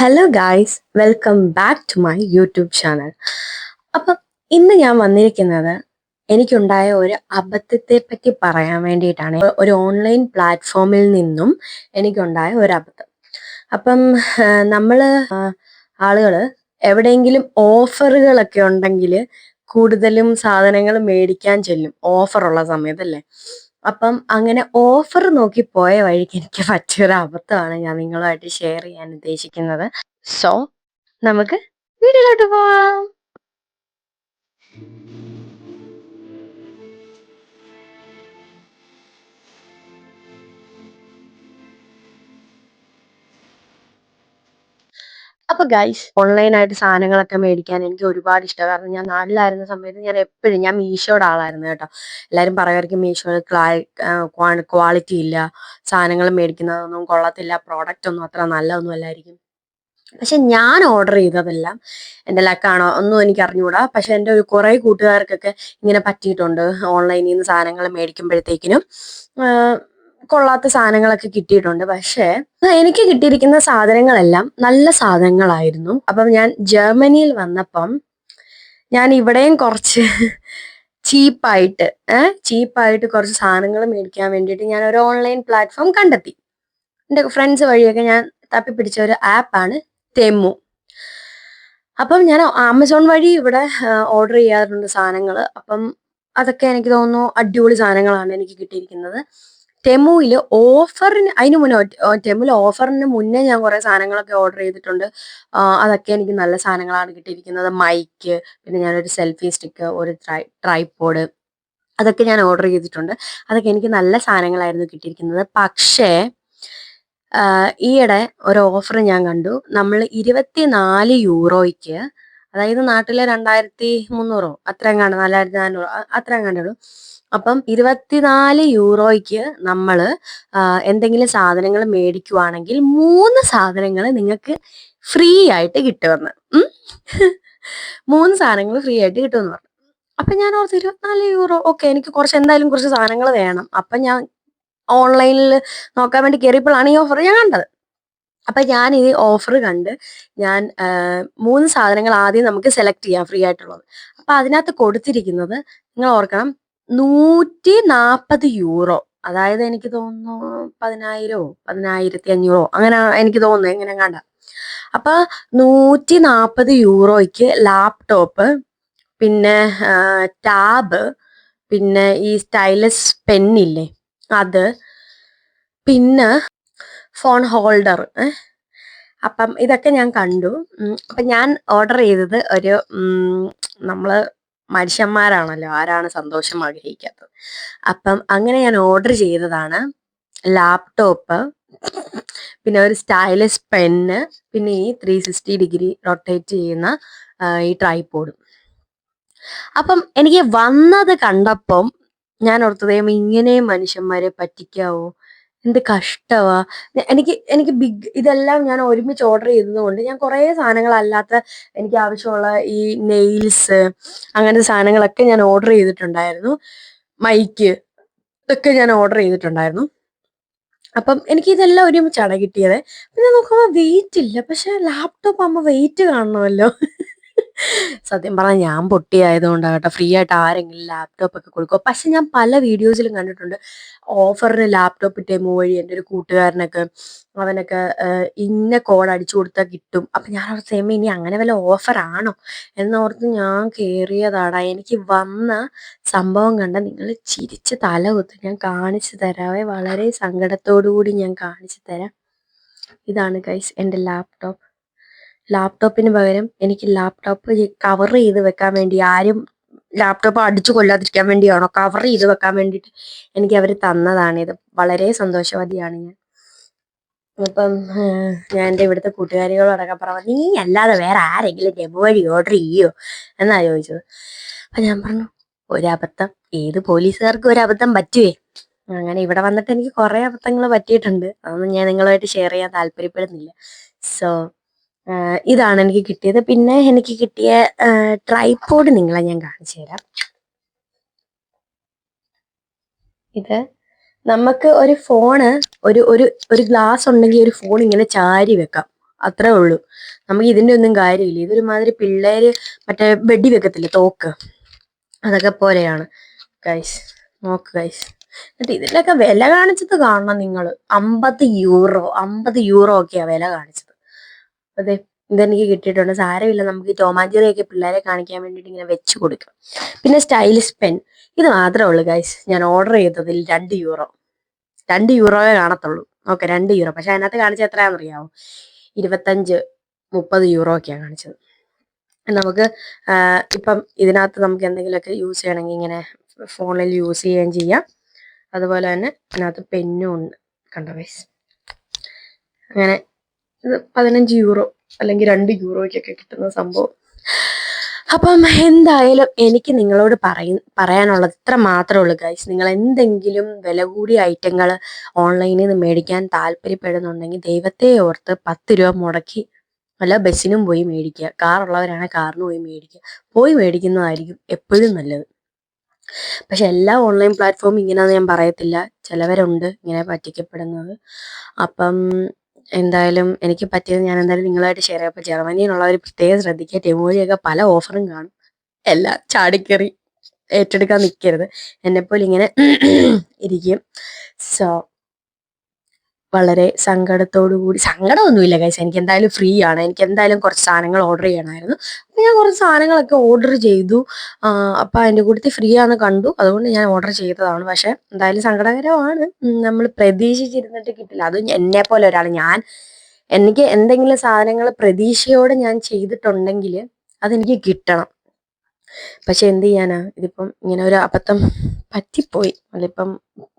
Hello guys welcome back to my YouTube channel അപ്പം ഇന്ന് ഞാൻ വന്നിരിക്കുന്നത് എനിക്കുണ്ടായ ഒരു അബദ്ധത്തെ പറ്റി പറയാൻ വേണ്ടിയിട്ടാണ്. ഒരു ഓൺലൈൻ പ്ലാറ്റ്ഫോമിൽ നിന്നും എനിക്കുണ്ടായ ഒരു അബദ്ധം. അപ്പം നമ്മൾ ആളുകൾ എവിടെയെങ്കിലും ഓഫറുകളൊക്കെ ഉണ്ടെങ്കിൽ കൂടുതലും സാധനങ്ങൾ മേടിക്കാൻ ചെല്ലും. ഓഫറുള്ള സമയത്തല്ലേ? അപ്പം അങ്ങനെ ഓഫർ നോക്കി പോയ വഴിക്ക് എനിക്ക് പറ്റിയൊരു അബദ്ധമാണ് ഞാൻ നിങ്ങളുമായിട്ട് ഷെയർ ചെയ്യാൻ ഉദ്ദേശിക്കുന്നത്. സോ നമുക്ക് വീഡിയോയിലോട്ട് പോവാം. അപ്പൊ ഗൈസ് ഓൺലൈനായിട്ട് സാധനങ്ങളൊക്കെ മേടിക്കാൻ എനിക്ക് ഒരുപാട് ഇഷ്ടമാണ് കാരണം ഞാൻ നാട്ടിലായിരുന്ന സമയത്ത് ഞാൻ എപ്പോഴും ഞാൻ മീഷോയുടെ ആളായിരുന്നു കേട്ടോ. എല്ലാവരും പറയുമായിരിക്കും മീഷോയിൽ ക്വാളിറ്റി ഇല്ല. സാധനങ്ങൾ മേടിക്കുന്നതൊന്നും കൊള്ളത്തില്ല. പ്രോഡക്റ്റ് ഒന്നും അത്ര നല്ലതൊന്നും അല്ലായിരിക്കും. പക്ഷെ ഞാൻ ഓർഡർ ചെയ്തതെല്ലാം എന്റെ ലക്കാണോ ഒന്നും എനിക്ക് അറിഞ്ഞുകൂടാ. പക്ഷെ എന്റെ ഒരു കുറേ കൂട്ടുകാർക്കൊക്കെ ഇങ്ങനെ പറ്റിയിട്ടുണ്ട് ഓൺലൈനിൽ നിന്ന് സാധനങ്ങൾ മേടിക്കുമ്പോഴത്തേക്കിനും. കൊള്ളാത്ത സാധനങ്ങളൊക്കെ കിട്ടിയിട്ടുണ്ട്. പക്ഷേ എനിക്ക് കിട്ടിയിരിക്കുന്ന സാധനങ്ങളെല്ലാം നല്ല സാധനങ്ങളായിരുന്നു. അപ്പം ഞാൻ ജർമ്മനിയിൽ വന്നപ്പം ഞാൻ ഇവിടെയും കുറച്ച് ചീപ്പായിട്ട് ഏഹ് ചീപ്പായിട്ട് കുറച്ച് സാധനങ്ങൾ മേടിക്കാൻ വേണ്ടിയിട്ട് ഞാൻ ഒരു ഓൺലൈൻ പ്ലാറ്റ്ഫോം കണ്ടെത്തി. എന്റെ ഫ്രണ്ട്സ് വഴിയൊക്കെ ഞാൻ തപ്പി പിടിച്ച ഒരു ആപ്പാണ് തെമു. അപ്പം ഞാൻ ആമസോൺ വഴി ഇവിടെ ഓർഡർ ചെയ്യാറുണ്ട് സാധനങ്ങൾ. അപ്പം അതൊക്കെ എനിക്ക് തോന്നുന്നു അടിപൊളി സാധനങ്ങളാണ് എനിക്ക് കിട്ടിയിരിക്കുന്നത്. ടെമുവിൽ ഓഫറിന് അതിന് മുന്നേ ടെമുൽ ഓഫറിന് മുന്നേ ഞാൻ കുറേ സാധനങ്ങളൊക്കെ ഓർഡർ ചെയ്തിട്ടുണ്ട്. അതൊക്കെ എനിക്ക് നല്ല സാധനങ്ങളാണ് കിട്ടിയിരിക്കുന്നത്. മൈക്ക് പിന്നെ ഞാനൊരു സെൽഫി സ്റ്റിക്ക് ഒരു ട്രൈ ട്രൈപ്പോഡ് അതൊക്കെ ഞാൻ ഓർഡർ ചെയ്തിട്ടുണ്ട്. അതൊക്കെ എനിക്ക് നല്ല സാധനങ്ങളായിരുന്നു കിട്ടിയിരിക്കുന്നത്. പക്ഷേ ഈയിടെ ഒരു ഓഫർ ഞാൻ കണ്ടു. നമ്മൾ ഇരുപത്തിനാല് യൂറോയ്ക്ക് അതായത് നാട്ടിലെ രണ്ടായിരത്തി മുന്നൂറോ അത്രയും കണ്ടു നാലായിരത്തി നാനൂറോ അത്രയും കണ്ടുള്ളൂ അപ്പം ഇരുപത്തിനാല് യൂറോയ്ക്ക് നമ്മൾ എന്തെങ്കിലും സാധനങ്ങൾ മേടിക്കുവാണെങ്കിൽ മൂന്ന് സാധനങ്ങൾ നിങ്ങൾക്ക് ഫ്രീ ആയിട്ട് കിട്ടുമെന്ന് മൂന്ന് സാധനങ്ങൾ ഫ്രീ ആയിട്ട് കിട്ടുമെന്ന് പറഞ്ഞു. അപ്പം ഞാൻ ഓർത്ത് ഇരുപത്തിനാല് യൂറോ ഓക്കെ എനിക്ക് കുറച്ച് എന്തായാലും കുറച്ച് സാധനങ്ങൾ വേണം. അപ്പം ഞാൻ ഓൺലൈനിൽ നോക്കാൻ വേണ്ടി കയറിയപ്പോഴാണ് ഈ ഓഫർ ഞാൻ കണ്ടത്. അപ്പം ഞാൻ ഈ ഓഫർ കണ്ട് ഞാൻ മൂന്ന് സാധനങ്ങൾ ആദ്യം നമുക്ക് സെലക്ട് ചെയ്യാം ഫ്രീ ആയിട്ടുള്ളത് അപ്പം അതിനകത്ത് കൊടുത്തിരിക്കുന്നത് നിങ്ങൾ ഓർക്കണം നൂറ്റി നാൽപ്പത് യൂറോ. അതായത് എനിക്ക് തോന്നുന്നു പതിനായിരോ പതിനായിരത്തി അഞ്ഞൂറോ അങ്ങനെ എനിക്ക് തോന്നുന്നു എങ്ങനെ കണ്ട അപ്പൊ നൂറ്റി നാൽപ്പത് യൂറോയ്ക്ക് ലാപ്ടോപ്പ് പിന്നെ ടാബ് പിന്നെ ഈ സ്റ്റൈലസ് പെന്നില്ലേ അത് പിന്നെ ഫോൺ ഹോൾഡർ അപ്പം ഇതൊക്കെ ഞാൻ കണ്ടു. അപ്പം ഞാൻ ഓർഡർ ചെയ്തത് ഒരു നമ്മൾ മനുഷ്യന്മാരാണല്ലോ. ആരാണ് സന്തോഷം ആഗ്രഹിക്കാത്തത്? അപ്പം അങ്ങനെ ഞാൻ ഓർഡർ ചെയ്തതാണ് ലാപ്ടോപ്പ് പിന്നെ ഒരു സ്റ്റൈലിഷ് പെന്ന് പിന്നെ ഈ ത്രീ സിക്സ്റ്റി ഡിഗ്രി റൊട്ടേറ്റ് ചെയ്യുന്ന ഈ ട്രൈപോഡും അപ്പം എനിക്ക് വന്നത് കണ്ടപ്പം ഞാൻ ഓർത്തത് ഇങ്ങനെ മനുഷ്യന്മാരെ പറ്റിക്കാവോ? എന്ത് കഷ്ടവാ. എനിക്ക് എനിക്ക് ബിഗ് ഇതെല്ലാം ഞാൻ ഒരുമിച്ച് ഓർഡർ ചെയ്തത് കൊണ്ട് ഞാൻ കുറേ സാധനങ്ങളല്ലാത്ത എനിക്ക് ആവശ്യമുള്ള ഈ നെയിൽസ് അങ്ങനത്തെ സാധനങ്ങളൊക്കെ ഞാൻ ഓർഡർ ചെയ്തിട്ടുണ്ടായിരുന്നു. മൈക്ക് ഇതൊക്കെ ഞാൻ ഓർഡർ ചെയ്തിട്ടുണ്ടായിരുന്നു. അപ്പം എനിക്ക് ഇതെല്ലാം ഒരുമിച്ചാണ് കിട്ടിയത്. പിന്നെ നോക്കുമ്പോൾ വെയിറ്റ് ഇല്ല. പക്ഷെ ലാപ്ടോപ്പ് ആകുമ്പോൾ വെയിറ്റ് കാണണമല്ലോ. സത്യം പറഞ്ഞാൽ ഞാൻ പൊട്ടിയായതുകൊണ്ടാകട്ടെ ഫ്രീ ആയിട്ട് ആരെങ്കിലും ലാപ്ടോപ്പ് ഒക്കെ കൊടുക്കുക പക്ഷെ ഞാൻ പല വീഡിയോസിലും കണ്ടിട്ടുണ്ട്. ഓഫറിന് ലാപ്ടോപ്പ് ടെമോ വഴി എന്റെ ഒരു കൂട്ടുകാരനൊക്കെ അവനൊക്കെ ഇന്ന കോഡ് അടിച്ചു കൊടുത്താൽ കിട്ടും. അപ്പം ഞാൻ ഓർത്ത് സെയിം ഇനി അങ്ങനെ വല്ല ഓഫറാണോ എന്നോർത്ത് ഞാൻ കയറിയതാണ് എനിക്ക് വന്ന സംഭവം കണ്ട നിങ്ങൾ ചിരിച്ച് തല കുത്ത് ഞാൻ കാണിച്ചു തരാവേ വളരെ സങ്കടത്തോടു കൂടി ഞാൻ കാണിച്ചു തരാം. ഇതാണ് ഗൈസ് എന്റെ ലാപ്ടോപ്പ് ലാപ്ടോപ്പിന് പകരം എനിക്ക് ലാപ്ടോപ്പ് കവർ ചെയ്ത് വെക്കാൻ വേണ്ടി ആരും ലാപ്ടോപ്പ് അടിച്ചു കൊല്ലാതിരിക്കാൻ വേണ്ടിയാണോ കവർ ചെയ്ത് വെക്കാൻ വേണ്ടിയിട്ട് എനിക്ക് അവർ തന്നതാണിത് വളരെ സന്തോഷവതിയാണ് ഞാൻ. അപ്പം ഞാൻ എന്റെ ഇവിടുത്തെ കൂട്ടുകാരികളോടൊക്കെ പറഞ്ഞു നീ അല്ലാതെ വേറെ ആരെങ്കിലും ഡെബ് വഴി ഓർഡർ ചെയ്യോ? എന്നാ ചോദിച്ചത്. അപ്പം ഞാൻ പറഞ്ഞു ഒരബദ്ധം ഏത് പോലീസുകാർക്ക് ഒരു അബദ്ധം പറ്റുവേ? അങ്ങനെ ഇവിടെ വന്നിട്ട് എനിക്ക് കുറേ അബദ്ധങ്ങൾ പറ്റിയിട്ടുണ്ട്. അതൊന്നും ഞാൻ നിങ്ങളുമായിട്ട് ഷെയർ ചെയ്യാൻ താല്പര്യപ്പെടുന്നില്ല. സോ ഇതാണ് എനിക്ക് കിട്ടിയത്. പിന്നെ എനിക്ക് കിട്ടിയ ട്രൈപോഡ് നിങ്ങളെ ഞാൻ കാണിച്ചു തരാം. ഇത് നമുക്ക് ഒരു ഫോണ് ഒരു ഒരു ഒരു ഗ്ലാസ് ഉണ്ടെങ്കിൽ ഒരു ഫോൺ ഇങ്ങനെ ചാരി വെക്കാം. അത്രേ ഉള്ളൂ. നമുക്ക് ഇതിന്റെ ഒന്നും കാര്യമില്ല. ഇതൊരുമാതിരി പിള്ളേര് മറ്റേ ബെഡി വെക്കത്തില്ലേ തോക്ക്? അതൊക്കെ പോലെയാണ്. ഗൈസ് നോക്ക് ഗൈസ് എന്നിട്ട് ഇതിലൊക്കെ വില കാണിച്ചത് കാണണം നിങ്ങൾ അമ്പത് യൂറോ അമ്പത് യൂറോ ഒക്കെയാ വില കാണിച്ചത്. അതെ ഇതെനിക്ക് കിട്ടിയിട്ടുണ്ട്. സാരമില്ല നമുക്ക് ഈ ടോമാഞ്ചറിയൊക്കെ പിള്ളേരെ കാണിക്കാൻ വേണ്ടിയിട്ട് ഇങ്ങനെ വെച്ച് കൊടുക്കാം. പിന്നെ സ്റ്റൈലിഷ് പെൻ. ഇത് മാത്രമേ ഉള്ളൂ ഗൈസ് ഞാൻ ഓർഡർ ചെയ്തതിൽ രണ്ട് യൂറോ രണ്ട് യൂറോയെ കാണത്തുള്ളൂ. ഓക്കെ രണ്ട് യൂറോ പക്ഷെ അതിനകത്ത് കാണിച്ചത് എത്രയാണെന്നറിയാമോ ഇരുപത്തഞ്ച് മുപ്പത് യൂറോ ഒക്കെയാണ് കാണിച്ചത്. നമുക്ക് ഇപ്പം ഇതിനകത്ത് നമുക്ക് എന്തെങ്കിലുമൊക്കെ യൂസ് ചെയ്യണമെങ്കിൽ ഇങ്ങനെ ഫോണിൽ യൂസ് ചെയ്യുകയും ചെയ്യാം. അതുപോലെ തന്നെ അതിനകത്ത് പെന്നും ഉണ്ട്. കണ്ടോ ഗൈസ് അങ്ങനെ പതിനഞ്ച് യൂറോ അല്ലെങ്കിൽ രണ്ട് യൂറോയ്ക്കൊക്കെ കിട്ടുന്ന സംഭവം. അപ്പം എന്തായാലും എനിക്ക് നിങ്ങളോട് പറയ പറയാനുള്ളത് ഇത്ര മാത്രമേ ഉള്ളൂ ഗൈസ് നിങ്ങൾ എന്തെങ്കിലും വില കൂടിയ ഐറ്റങ്ങൾ ഓൺലൈനിൽ നിന്ന് മേടിക്കാൻ താല്പര്യപ്പെടുന്നുണ്ടെങ്കിൽ ദൈവത്തെ ഓർത്ത് പത്ത് രൂപ മുടക്കി വല്ല ബസ്സിനും പോയി മേടിക്കുക. കാറുള്ളവരാണ് കാറിന് പോയി മേടിക്കുക. പോയി മേടിക്കുന്നതായിരിക്കും എപ്പോഴും നല്ലത്. പക്ഷെ എല്ലാ ഓൺലൈൻ പ്ലാറ്റ്ഫോം ഇങ്ങനെയാണെന്ന് ഞാൻ പറയത്തില്ല. ചിലവരുണ്ട് ഇങ്ങനെ പറ്റിക്കപ്പെടുന്നത്. അപ്പം എന്തായാലും എനിക്ക് പറ്റിയത് ഞാൻ എന്തായാലും നിങ്ങളായിട്ട് ഷെയർ ചെയ്യാം. അപ്പൊ ജർമ്മനിയിലുള്ളവർ പ്രത്യേകം ശ്രദ്ധിക്കുക. ടെമോഴിയൊക്കെ പല ഓഫറും കാണും. എല്ലാം ചാടിക്കറി ഏറ്റെടുക്കാൻ നിൽക്കരുത് എന്നെപ്പോലെ ഇങ്ങനെ ഇരിക്കും. സോ വളരെ സങ്കടത്തോടു കൂടി സങ്കടമൊന്നുമില്ല കൈസ് എനിക്ക് എന്തായാലും ഫ്രീ ആണ്. എനിക്ക് എന്തായാലും കുറച്ച് സാധനങ്ങൾ ഓർഡർ ചെയ്യണമായിരുന്നു. അപ്പം ഞാൻ കുറച്ച് സാധനങ്ങളൊക്കെ ഓർഡർ ചെയ്തു. അപ്പം അതിന്റെ കൂട്ടത്തിൽ ഫ്രീ ആണെന്ന് കണ്ടു. അതുകൊണ്ട് ഞാൻ ഓർഡർ ചെയ്തതാണ്. പക്ഷേ എന്തായാലും സങ്കടകരമാണ്. നമ്മൾ പ്രതീക്ഷിച്ചിരുന്നിട്ട് കിട്ടില്ല. അത് എന്നെ പോലെ ഒരാൾ. ഞാൻ എനിക്ക് എന്തെങ്കിലും സാധനങ്ങൾ പ്രതീക്ഷയോടെ ഞാൻ ചെയ്തിട്ടുണ്ടെങ്കിൽ അതെനിക്ക് കിട്ടണം. പക്ഷെ എന്ത് ചെയ്യാനാ? ഇതിപ്പം ഇങ്ങനെ ഒരു അബദ്ധം പറ്റിപ്പോയി. അതിപ്പം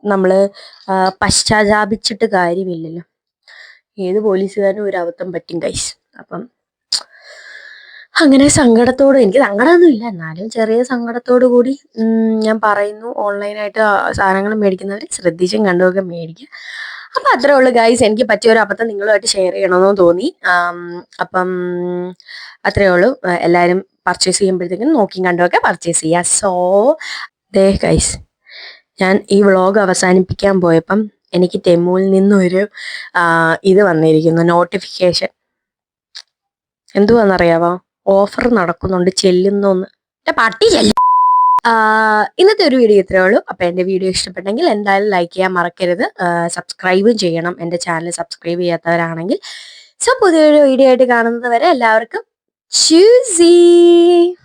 നമ്മൾ ആ, പശ്ചാത്താപിച്ചിട്ട് കാര്യമില്ലല്ലോ. ഏത് പോലീസുകാരനും ഒരു അബദ്ധം പറ്റും കൈസ് അപ്പം അങ്ങനെ സങ്കടത്തോട് എനിക്ക് സങ്കടമൊന്നും ഇല്ല എന്നാലും ചെറിയ സങ്കടത്തോടു കൂടി ഞാൻ പറയുന്നു. ഓൺലൈനായിട്ട് സാധനങ്ങൾ മേടിക്കുന്നവർ ശ്രദ്ധിച്ചും കണ്ടുമൊക്കെ മേടിക്കുക. അപ്പം അത്രേ ഉള്ളൂ ഗൈസ് എനിക്ക് പറ്റിയ ഒരു അബദ്ധം നിങ്ങളുമായിട്ട് ഷെയർ ചെയ്യണമെന്ന് തോന്നി. അപ്പം അത്രേ ഉള്ളൂ. എല്ലാവരും പർച്ചേസ് ചെയ്യുമ്പോഴത്തേക്കും നോക്കിയും കണ്ടുമൊക്കെ പർച്ചേസ് ചെയ്യുക സോ ദേ ഗൈസ് ഞാൻ ഈ വ്ളോഗ് അവസാനിപ്പിക്കാൻ പോയപ്പം എനിക്ക് തെമ്മുവിൽ നിന്നൊരു ഇത് വന്നിരിക്കുന്നു നോട്ടിഫിക്കേഷൻ എന്തുവാന്നറിയാവോ? ഓഫർ നടക്കുന്നുണ്ട് ചെല്ലുന്നു എന്റെ പട്ടി ചെല്ലു ഇന്നത്തെ ഒരു വീഡിയോ ഇത്രേ ഉള്ളൂ. അപ്പം എന്റെ വീഡിയോ ഇഷ്ടപ്പെട്ടെങ്കിൽ എന്തായാലും ലൈക്ക് ചെയ്യാൻ മറക്കരുത്. സബ്സ്ക്രൈബും ചെയ്യണം. എന്റെ ചാനൽ സബ്സ്ക്രൈബ് ചെയ്യാത്തവരാണെങ്കിൽ. സോ പുതിയൊരു വീഡിയോ ആയിട്ട് കാണുന്നത് വരെ എല്ലാവർക്കും choosy.